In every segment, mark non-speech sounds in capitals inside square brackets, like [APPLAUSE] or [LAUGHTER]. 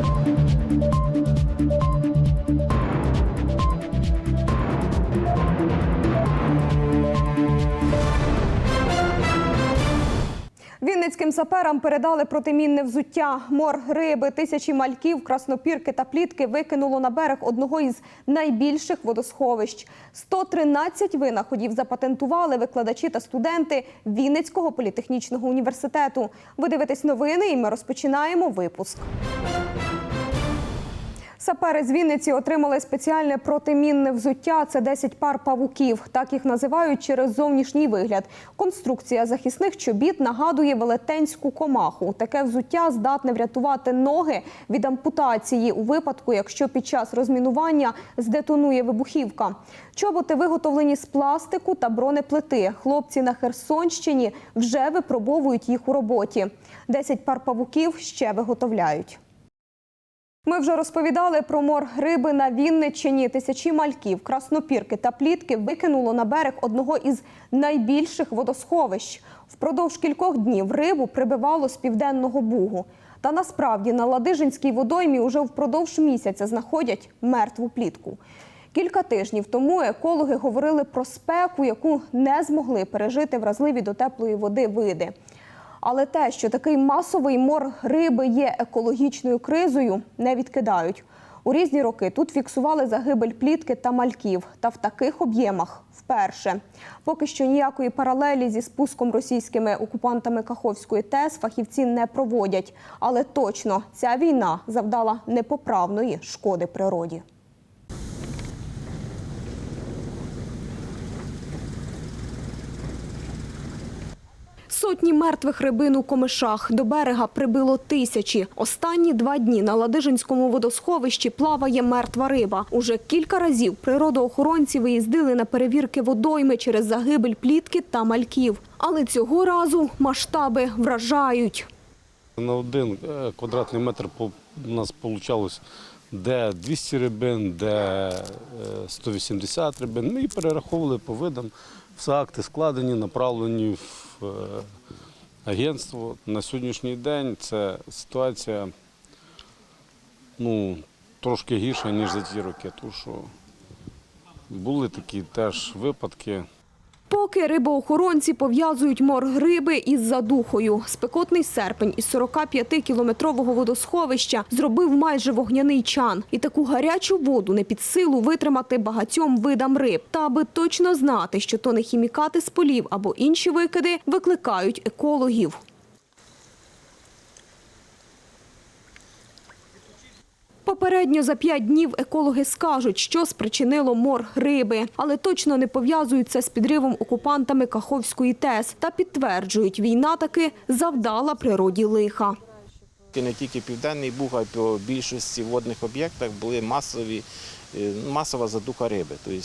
Thank you. Вінницьким саперам передали протимінне взуття. Мор риби, тисячі мальків, краснопірки та плітки викинуло на берег одного із найбільших водосховищ. 113 винаходів запатентували викладачі та студенти Вінницького політехнічного університету. Ви дивитесь новини, і ми розпочинаємо випуск. Сапери з Вінниці отримали спеціальне протимінне взуття. Це 10 пар павуків. Так їх називають через зовнішній вигляд. Конструкція захисних чобіт нагадує велетенську комаху. Таке взуття здатне врятувати ноги від ампутації у випадку, якщо під час розмінування здетонує вибухівка. Чоботи виготовлені з пластику та бронеплити. Хлопці на Херсонщині вже випробовують їх у роботі. 10 пар павуків ще виготовляють. Ми вже розповідали про мор риби на Вінниччині. Тисячі мальків, краснопірки та плітки викинуло на берег одного із найбільших водосховищ. Впродовж кількох днів рибу прибивало з південного бугу. Та насправді на Ладижинській водоймі уже впродовж місяця знаходять мертву плітку. Кілька тижнів тому екологи говорили про спеку, яку не змогли пережити вразливі до теплої води види. Але те, що такий масовий мор риби є екологічною кризою, не відкидають. У різні роки тут фіксували загибель плітки та мальків. Та в таких об'ємах вперше. Поки що ніякої паралелі зі спуском російськими окупантами Каховської ТЕС фахівці не проводять. Але точно ця війна завдала непоправної шкоди природі. Сотні мертвих рибин у комишах. До берега прибило тисячі. Останні два дні на Ладижинському водосховищі плаває мертва риба. Уже кілька разів природоохоронці виїздили на перевірки водойми через загибель плітки та мальків. Але цього разу масштаби вражають. На один е, квадратний метр у нас вийшло де 200 рибин, де е, 180 рибин. Ми і перераховували по видам. Все акти складені, направлені в е, агентство. На сьогоднішній день це ситуація ну, трошки гірша, ніж за ті роки. Тому що були такі теж випадки. Поки рибоохоронці пов'язують мор гриби із задухою. Спекотний серпень із 45-кілометрового водосховища зробив майже вогняний чан. І таку гарячу воду не під силу витримати багатьом видам риб. Та аби точно знати, що то не хімікати з полів або інші викиди, викликають екологів. Попередньо за п'ять днів екологи скажуть, що спричинило мор риби, але точно не пов'язують це з підривом окупантами Каховської ТЕС та підтверджують, війна таки завдала природі лиха. Не тільки Південний Буг, а й по більшості водних об'єктах були масові, е, масова задуха риби. Тобто е,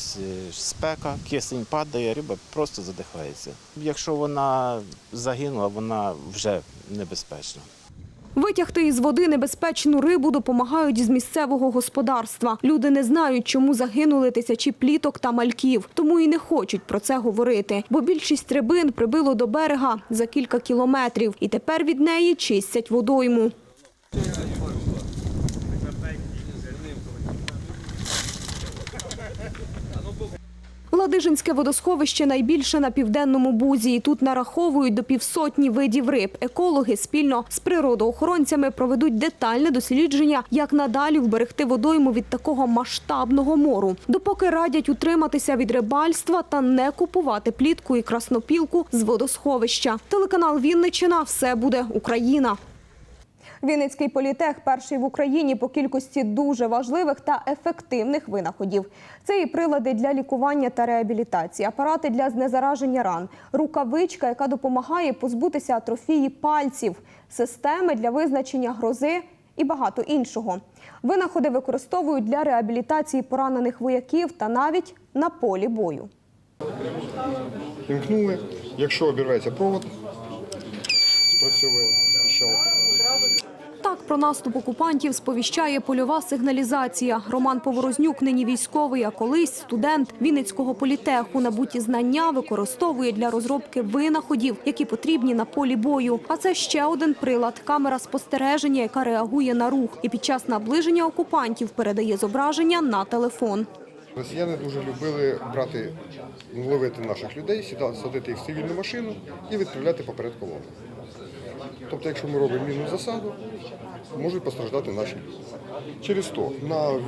спека, кисень падає, риба просто задихається. Якщо вона загинула, вона вже небезпечна. Витягти із води небезпечну рибу допомагають з місцевого господарства. Люди не знають, чому загинули тисячі пліток та мальків, тому і не хочуть про це говорити. Бо більшість рибин прибило до берега за кілька кілометрів, і тепер від неї чистять водойму. Ладижинське водосховище найбільше на південному бузі. І Тут нараховують до півсотні видів риб. Екологи спільно з природоохоронцями проведуть детальне дослідження, як надалі вберегти водойму від такого масштабного мору. Допоки радять утриматися від рибальства та не купувати плітку і краснопілку з водосховища. Телеканал Вінничина все буде Україна. Вінницький політех перший в Україні по кількості дуже важливих та ефективних винаходів. Це і прилади для лікування та реабілітації, апарати для знезараження ран, рукавичка, яка допомагає позбутися атрофії пальців, системи для визначення грози і багато іншого. Винаходи використовують для реабілітації поранених вояків та навіть на полі бою. Вімкнули. Якщо обірветься провод, спрацьовує Про наступ окупантів сповіщає польова сигналізація. Роман Поворознюк нині військовий, а колись студент Вінницького політеху. Набуті знання використовує для розробки винаходів, які потрібні на полі бою. А це ще один прилад – камера спостереження, яка реагує на рух. І під час наближення окупантів передає зображення на телефон. Росіяни дуже любили брати, ловити наших людей, садити їх в цивільну машину і відправляти поперед колони. Тобто, якщо ми робимо мінну засаду, можуть постраждати наші. Через то на,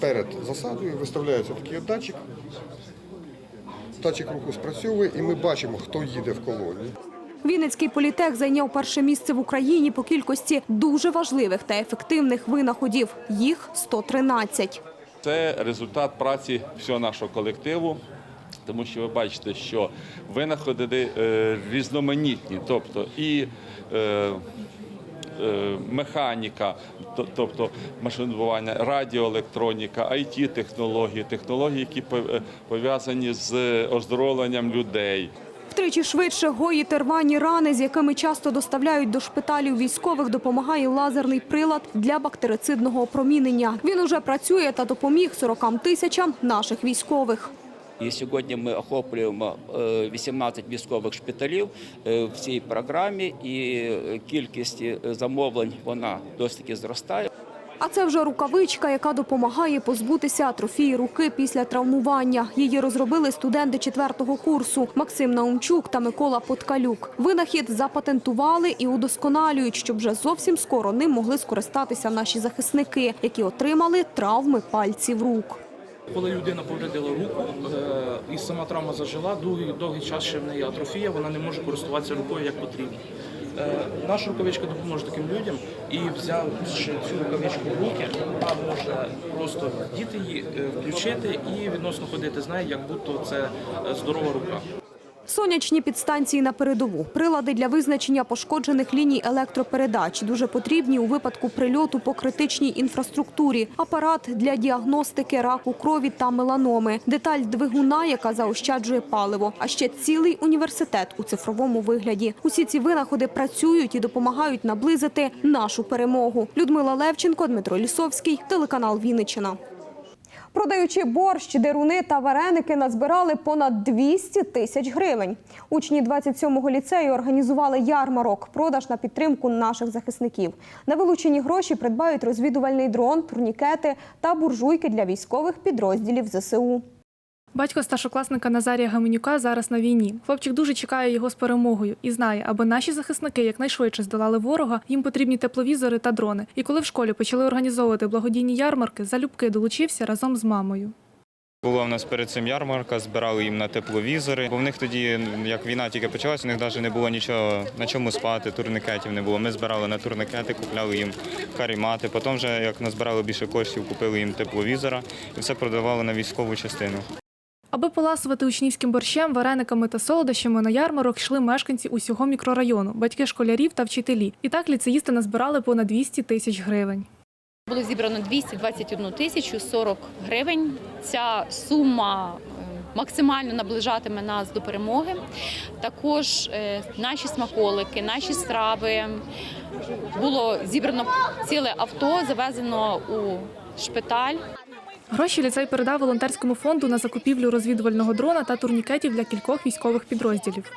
перед засадою виставляється такий датчик. Датчик руху спрацьовує, і ми бачимо, хто їде в колоні. Вінницький політех зайняв перше місце в Україні по кількості дуже важливих та ефективних винаходів. Їх 113. Це результат праці всього нашого колективу, тому що ви бачите, що винаходи е, різноманітні, тобто і е, е, механіка, тобто машинобудування, радіоелектроніка, it технології технології, які пов- пов'язані з оздоровленням людей. Втричі швидше гоїти рвані рани, з якими часто доставляють до шпиталів військових, допомагає лазерний прилад для бактерицидного опромінення. Він уже працює та допоміг 40 тисячам наших військових. І сьогодні ми охоплюємо е, 18 військових шпиталів е, в цій програмі, і е, кількість замовлень вона досить таки зростає. А це вже рукавичка, яка допомагає позбутися атрофії руки після травмування. Її розробили студенти четвертого курсу Максим Наумчук та Микола Подкалюк. Винахід запатентували і удосконалюють, щоб вже зовсім скоро ним могли скористатися наші захисники, які отримали травми пальців рук. Коли людина повредила руку е, і сама травма зажила, довгий, довгий час ще в неї атрофія, вона не може користуватися рукою як потрібно. Е, Наша рукавичка допоможе таким людям і взявши цю рукавичку в руки, вона може просто діти її е, включити і відносно ходити з нею, як будто це здорова рука. Сонячні підстанції на передову, прилади для визначення пошкоджених ліній електропередач дуже потрібні у випадку прильоту по критичній інфраструктурі, апарат для діагностики раку крові та меланоми, деталь двигуна, яка заощаджує паливо, а ще цілий університет у цифровому вигляді. Усі ці винаходи працюють і допомагають наблизити нашу перемогу. Людмила Левченко, Дмитро Лісовський, телеканал Вінниччина. Продаючи борщ, деруни та вареники, назбирали понад 200 тисяч гривень. Учні 27-го ліцею організували ярмарок, продаж на підтримку наших захисників. На вилучені гроші придбають розвідувальний дрон, турнікети та буржуйки для військових підрозділів ЗСУ. Батько старшокласника Назарія Гаменюка зараз на війні. Хлопчик дуже чекає його з перемогою і знає, аби наші захисники якнайшвидше здолали ворога, їм потрібні тепловізори та дрони. І коли в школі почали організовувати благодійні ярмарки, залюбки долучився разом з мамою. Була в нас перед цим ярмарка, збирали їм на тепловізори. Бо в них тоді, як війна тільки почалась, у них навіть не було нічого на чому спати, турникетів не було. Ми збирали на турникети, купляли їм карімати. Потім, вже як назбирали більше коштів, купили їм тепловізора і все продавали на військову частину. Аби поласувати учнівським борщем, варениками та солодощами на ярмарок йшли мешканці усього мікрорайону, батьки школярів та вчителі. І так ліцеїсти назбирали понад 200 тисяч гривень. Було зібрано 221 тисячу 40 гривень. Ця сума е, максимально наближатиме нас до перемоги. Також е, наші смаколики, наші страви. Було зібрано ціле авто, завезено у шпиталь. Гроші ліцей передав волонтерському фонду на закупівлю розвідувального дрона та турнікетів для кількох військових підрозділів.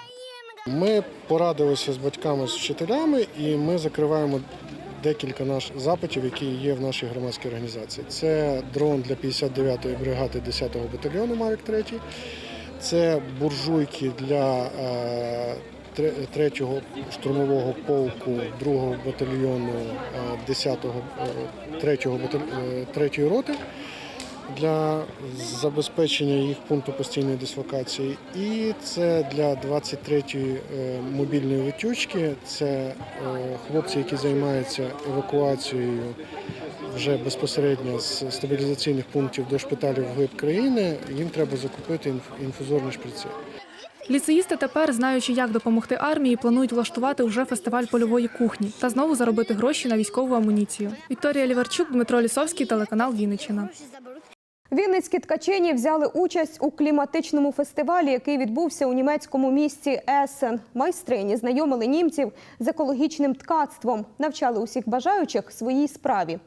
Ми порадилися з батьками, з вчителями, і ми закриваємо декілька наш запитів, які є в нашій громадській організації. Це дрон для 59-ї бригади 10-го батальйону Мавік 3, це буржуйки для е, 3-го штурмового полку 2-го батальйону е, 10-го, е, 3-го баталь- е, 3-ї роти для забезпечення їх пункту постійної дислокації. І це для 23-ї е, мобільної витючки. Це е, хлопці, які займаються евакуацією вже безпосередньо з стабілізаційних пунктів до шпиталів вглиб країни. Їм треба закупити інф- інфузорні шприци. Ліцеїсти тепер, знаючи, як допомогти армії, планують влаштувати уже фестиваль польової кухні та знову заробити гроші на військову амуніцію. Вікторія Ліварчук, Дмитро Лісовський, телеканал Вінниччина. Вінницькі ткачині взяли участь у кліматичному фестивалі, який відбувся у німецькому місті Есен. Майстрині знайомили німців з екологічним ткацтвом, навчали усіх бажаючих своїй справі.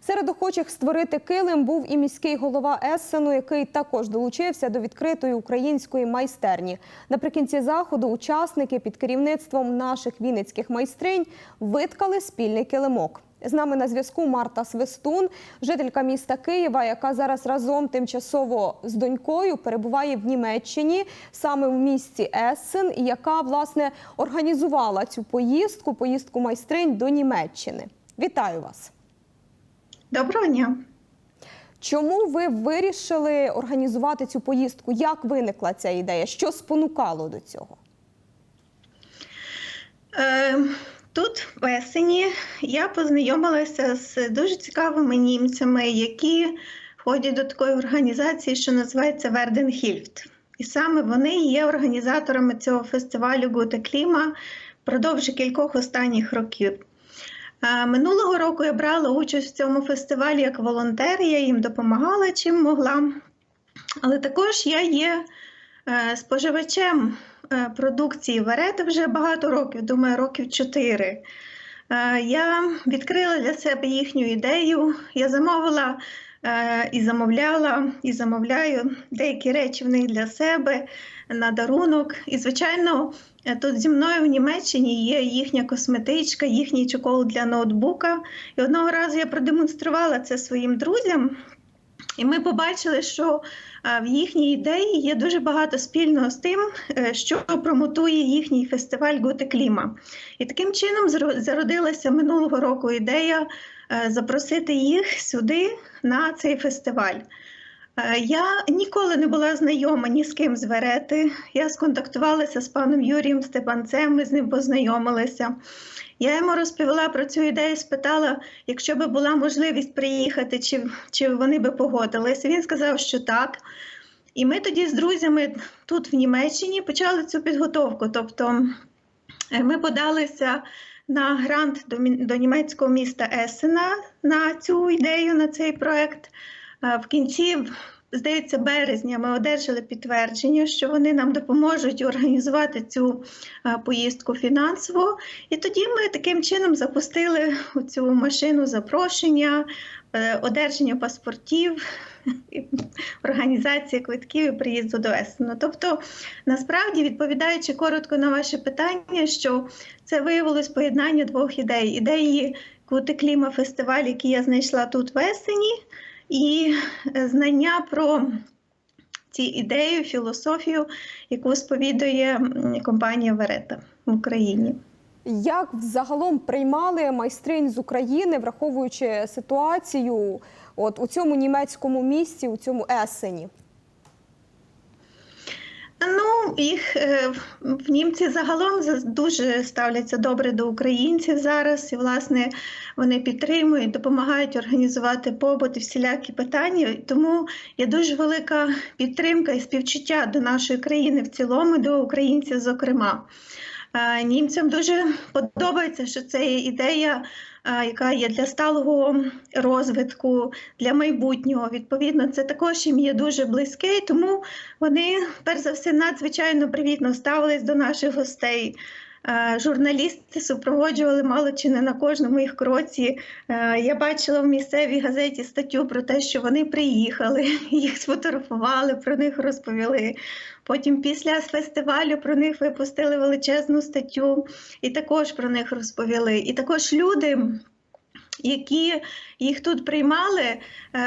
Серед охочих створити килим був і міський голова Ессену, який також долучився до відкритої української майстерні. Наприкінці заходу учасники під керівництвом наших вінницьких майстринь виткали спільний килимок. З нами на зв'язку Марта Свистун, жителька міста Києва, яка зараз разом тимчасово з донькою перебуває в Німеччині, саме в місті Ессен, і яка власне організувала цю поїздку, поїздку майстринь до Німеччини. Вітаю вас! Доброго дня. Чому ви вирішили організувати цю поїздку? Як виникла ця ідея? Що спонукало до цього? Е, Тут в Есені я познайомилася з дуже цікавими німцями, які входять до такої організації, що називається Верден Хільфт. І саме вони є організаторами цього фестивалю Гуте Кліма впродовж кількох останніх років. Минулого року я брала участь в цьому фестивалі як волонтер, я їм допомагала чим могла. Але також я є е, споживачем продукції Верети вже багато років, думаю, років чотири. Е, Я відкрила для себе їхню ідею. Я замовила е, і замовляла, і замовляю деякі речі в них для себе на дарунок. І, звичайно, е, тут зі мною в Німеччині є їхня косметичка, їхній чокол для ноутбука. І одного разу я продемонструвала це своїм друзям. І ми побачили, що е, в їхній ідеї є дуже багато спільного з тим, е, що промотує їхній фестиваль Кліма. І таким чином зародилася минулого року ідея е, запросити їх сюди на цей фестиваль. Е, Я ніколи не була знайома ні з ким з Верети. Я сконтактувалася з паном Юрієм Степанцем, ми з ним познайомилися. Я йому розповіла про цю ідею, спитала, якщо би була можливість приїхати, чи, чи вони би погодилися. Він сказав, що так. І ми тоді з друзями тут в Німеччині почали цю підготовку. Тобто е, ми подалися на грант до, до німецького міста Есена на цю ідею, на цей проект. Е, В кінці, здається, березня ми одержали підтвердження, що вони нам допоможуть організувати цю е, поїздку фінансово. І тоді ми таким чином запустили цю машину запрошення, е, одержання паспортів, організація квитків і приїзду до Есену. Тобто, насправді, відповідаючи коротко на ваше питання, що це виявилось поєднання двох ідей: ідеї Кути Кліма фестиваль, який я знайшла тут в Есені, і е, знання про ці ідею, філософію, яку сповідує компанія Верета в Україні. Як загалом приймали майстринь з України, враховуючи ситуацію от у цьому німецькому місті, у цьому Есені? Ну, їх е, в німці загалом за- дуже ставляться добре до українців зараз. І, власне, вони підтримують, допомагають організувати побут і всілякі питання. Тому є дуже велика підтримка і співчуття до нашої країни в цілому, до українців, зокрема. Е, Німцям дуже подобається, що це є ідея, яка є для сталого розвитку, для майбутнього. Відповідно, це також їм є дуже близьке, тому вони, перш за все, надзвичайно привітно ставились до наших гостей. Е, Журналісти супроводжували мало чи не на кожному їх кроці. Е, Я бачила в місцевій газеті статтю про те, що вони приїхали, [LAUGHS] їх сфотографували, про них розповіли. Потім після фестивалю про них випустили величезну статтю і також про них розповіли. І також люди, які їх тут приймали, е,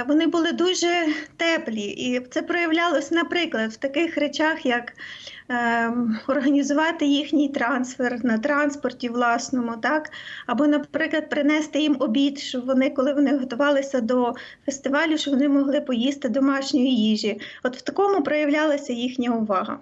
вони були дуже теплі. І це проявлялось, наприклад, в таких речах, як е, організувати їхній трансфер на транспорті власному, так? або, наприклад, принести їм обід, щоб вони, коли вони готувалися до фестивалю, щоб вони могли поїсти домашньої їжі. От в такому проявлялася їхня увага.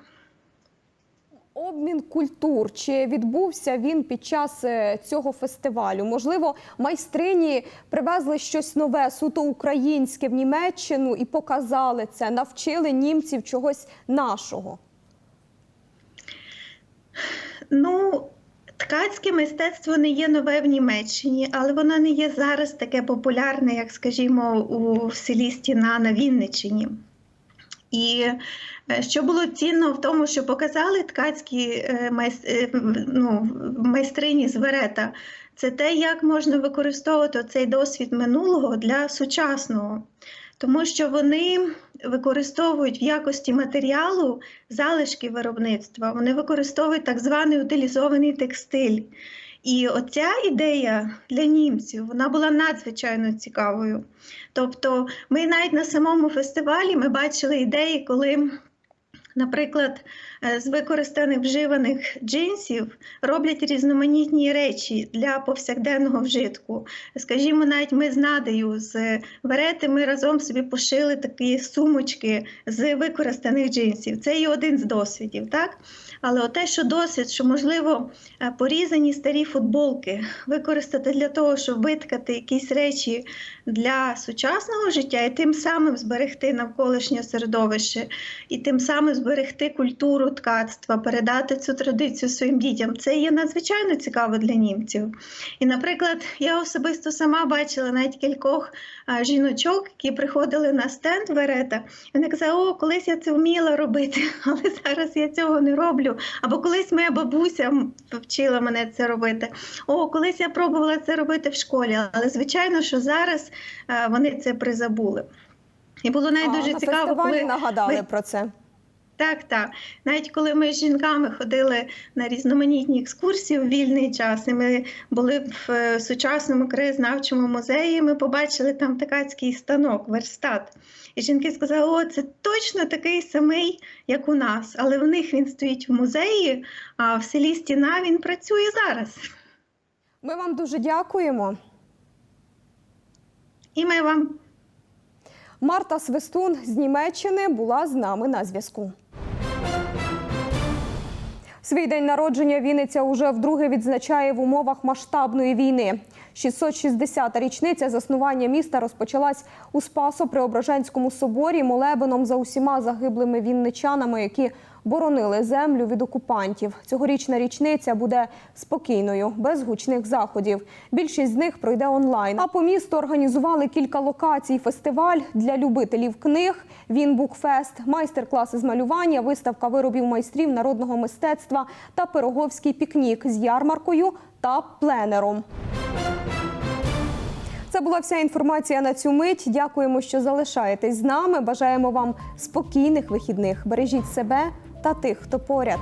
Обмін культур чи відбувся він під час е, цього фестивалю? Можливо, майстрині привезли щось нове, суто українське в Німеччину і показали це, навчили німців чогось нашого. Ну, Ткацьке мистецтво не є нове в Німеччині, але воно не є зараз таке популярне, як, скажімо, у селі Стіна на Вінниччині. І е, що було цінно в тому, що показали ткацькі е, е, ну, майстрині з Верета, це те, як можна використовувати цей досвід минулого для сучасного. Тому що вони використовують в якості матеріалу залишки виробництва, вони використовують так званий утилізований текстиль. І оця ідея для німців вона була надзвичайно цікавою. Тобто, ми навіть на самому фестивалі ми бачили ідеї, коли, наприклад, е, з використаних вживаних джинсів роблять різноманітні речі для повсякденного вжитку. Скажімо, навіть ми з Надею з Верети ми разом собі пошили такі сумочки з використаних джинсів. Це і один з досвідів, так? Але те, що досвід, що можливо е, порізані старі футболки використати для того, щоб виткати якісь речі для сучасного життя, і тим самим зберегти навколишнє середовище, і тим самим зберегти культуру ткацтва, передати цю традицію своїм дітям. Це є надзвичайно цікаво для німців. І, наприклад, я особисто сама бачила навіть кількох жіночок, які приходили на стенд Верета, вони казали, о, колись я це вміла робити, [LAUGHS] але зараз я цього не роблю. Або колись моя бабуся вчила мене це робити. О, колись я пробувала це робити в школі, але звичайно, що зараз вони це призабули. І було навіть А, дуже на цікаво, коли нагадали ми- про це. Так, так. Навіть коли ми з жінками ходили на різноманітні екскурсії у вільний час, і ми були в е, сучасному краєзнавчому музеї, ми побачили там ткацький станок, верстат. І жінки сказали, о, це точно такий самий, як у нас, але в них він стоїть в музеї, а в селі Стіна він працює зараз. Ми вам дуже дякуємо. І ми вам. Марта Свистун з Німеччини була з нами на зв'язку. Свій день народження Вінниця уже вдруге відзначає в умовах масштабної війни. 660-та річниця заснування міста розпочалась у Спасо-Преображенському соборі молебеном за усіма загиблими вінничанами, які боронили землю від окупантів. Цьогорічна річниця буде спокійною, без гучних заходів. Більшість з них пройде онлайн. А по місту організували кілька локацій: фестиваль для любителів книг, Вінбукфест, майстер-класи з малювання, виставка виробів майстрів народного мистецтва та пироговський пікнік з ярмаркою та пленером. Це була вся інформація на цю мить. Дякуємо, що залишаєтесь з нами. Бажаємо вам спокійних вихідних. Бережіть себе та тих, хто поряд.